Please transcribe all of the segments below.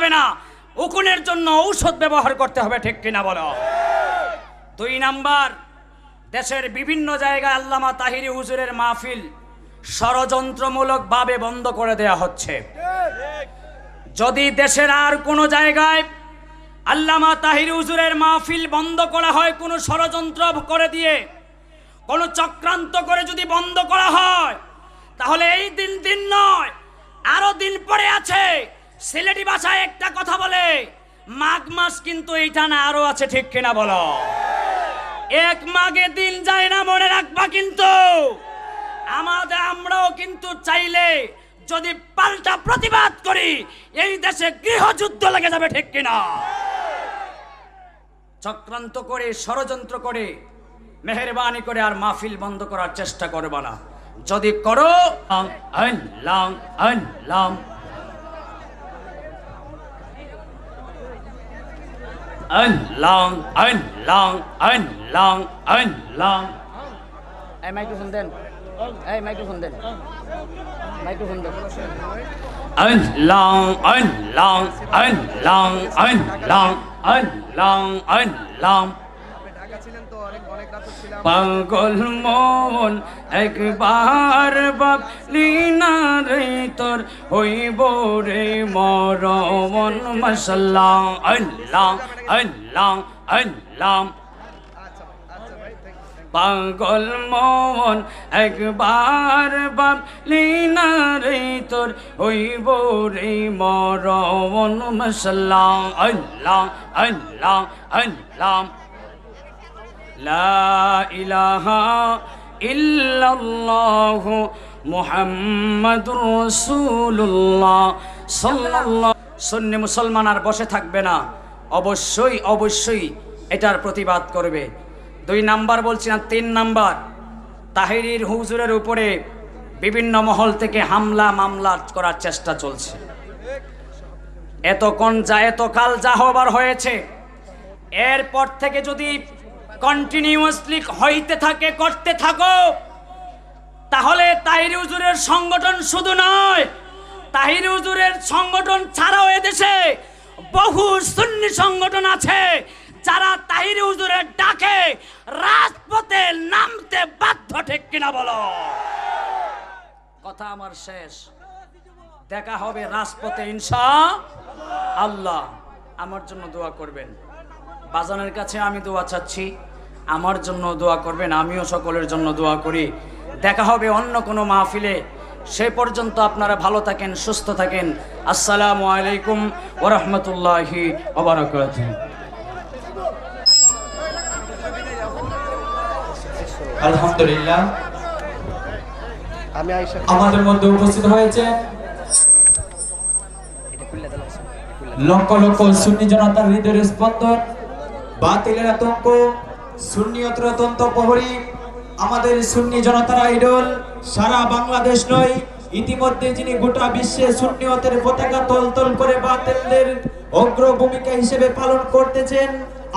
যাবে না। উকুনের জন্য ঔষধ ব্যবহার করতে হবে, ঠিক কিনা বলো? দুই নাম্বার, দেশের বিভিন্ন জায়গায় আল্লামা তাহিরি হুজুরের মাহফিল ষড়যন্ত্রমূলকভাবে বন্ধ করে দেয়া হচ্ছে। যদি দেশের আর কোনো জায়গায় আল্লামা তাহির হুজুরের মাহফিল বন্ধ করা হয়, কোনো ষড়যন্ত্র করে দিয়ে, কোনো চক্রান্ত করে যদি বন্ধ করা হয়, তাহলে এই দিন দিন নয়, আরও দিন পরে আছে। সিলেটি ভাষায় একটা কথা বলে, মাঘ মাস কিন্তু এইটা না আরও আছে, ঠিক কিনা বলো? এক মাঘে দিন যায় না, মনে রাখবা কিন্তু। আমাদের আমরাও কিন্তু চাইলে যদি পাল্টা প্রতিবাদ করি, এই দেশে গৃহযুদ্ধ লেগে যাবে, ঠিক কিনা? চক্রান্ত করে, ষড়যন্ত্র করে, মেহরবানি করে আর মাহফিল বন্ধ করার চেষ্টা করবা না। যদি করো, লং লং। আইন লং আইন লং আইন লং আইন লং এই মাইক্রোফোন দেন এই মাইক্রোফোন দেন মাইক্রোফোন দেন আইন লং আইন লং আইন লং আইন লং আইন লং আইন লং পাগল মন একবার বাবলি না রে তোর হইব রে মরমন। মশলা আল্লাহ আল্লাহ আল্লাহ। পাগল মন একবার বাবলি না রে তোর হইব রে মরমন। মশলা আল্লাহ আল্লাহ আল্লাহ। সন্নি মুসলমান আর বসে থাকবে না। অবশ্যই অবশ্যই এটার প্রতিবাদ করবে। দুই নাম্বার বলছি না, তিন নাম্বার। তাহিরির হুজুরের উপরে বিভিন্ন মহল থেকে হামলা, মামলা করার চেষ্টা চলছে। এতক্ষণ যা, এতকাল যা হবার হয়েছে, এরপর থেকে যদি কন্টিনিউয়াসলি হইতে থাকে, করতে থাকো। তাহলে তাহির হুজুরের সংগঠন শুধু নয়, তাহির হুজুরের সংগঠন ছাড়াও এদেশে বহু সুন্নি সংগঠন আছে, যারা তাহির হুজুরের ডাকে রাজপথে নামতে বাধ্য, ঠিক কিনা বলো? কথা আমার শেষ। দেখা হবে রাজপথে ইনশা আল্লাহ আমার জন্য দোয়া করবেন। বাজানের কাছে আমি দোয়া চাচ্ছি। আমার জন্য দোয়া করবেন আমিও সকলের জন্য দোয়া করি। দেখা হবে অন্য কোনো মাহফিলে। সে পর্যন্ত আপনারা ভালো থাকেন সুস্থ থাকেন। আসসালামু আলাইকুম ওরহমতুল্লাহি ওবরাকাত আলহামদুলিল্লাহ। আমি আমাদের মধ্যে উপস্থিত হয়েছে লক্ষ লক্ষ সুন্নি জনতার হৃদয়ের স্পন্দন বাতিলের আতঙ্ক সুন্নিয়তের রতন্ত প্রহরী, আমাদের সুন্নি জনতার আইডল সারা বাংলাদেশ নয়। ইতিমধ্যে যিনি গোটা বিশ্বে সুন্নিয়তের পতাকা তলতল করে বাতিলদের অগ্র ভূমিকা হিসেবে পালন করতেছেন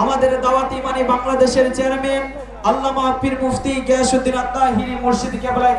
আমাদের দাওয়াতি মানে বাংলাদেশের চেয়ারম্যান আল্লামা পীর মুফতি গিয়াসুদ্দিন আত্মাহিরি মুর্শিদ কেবলা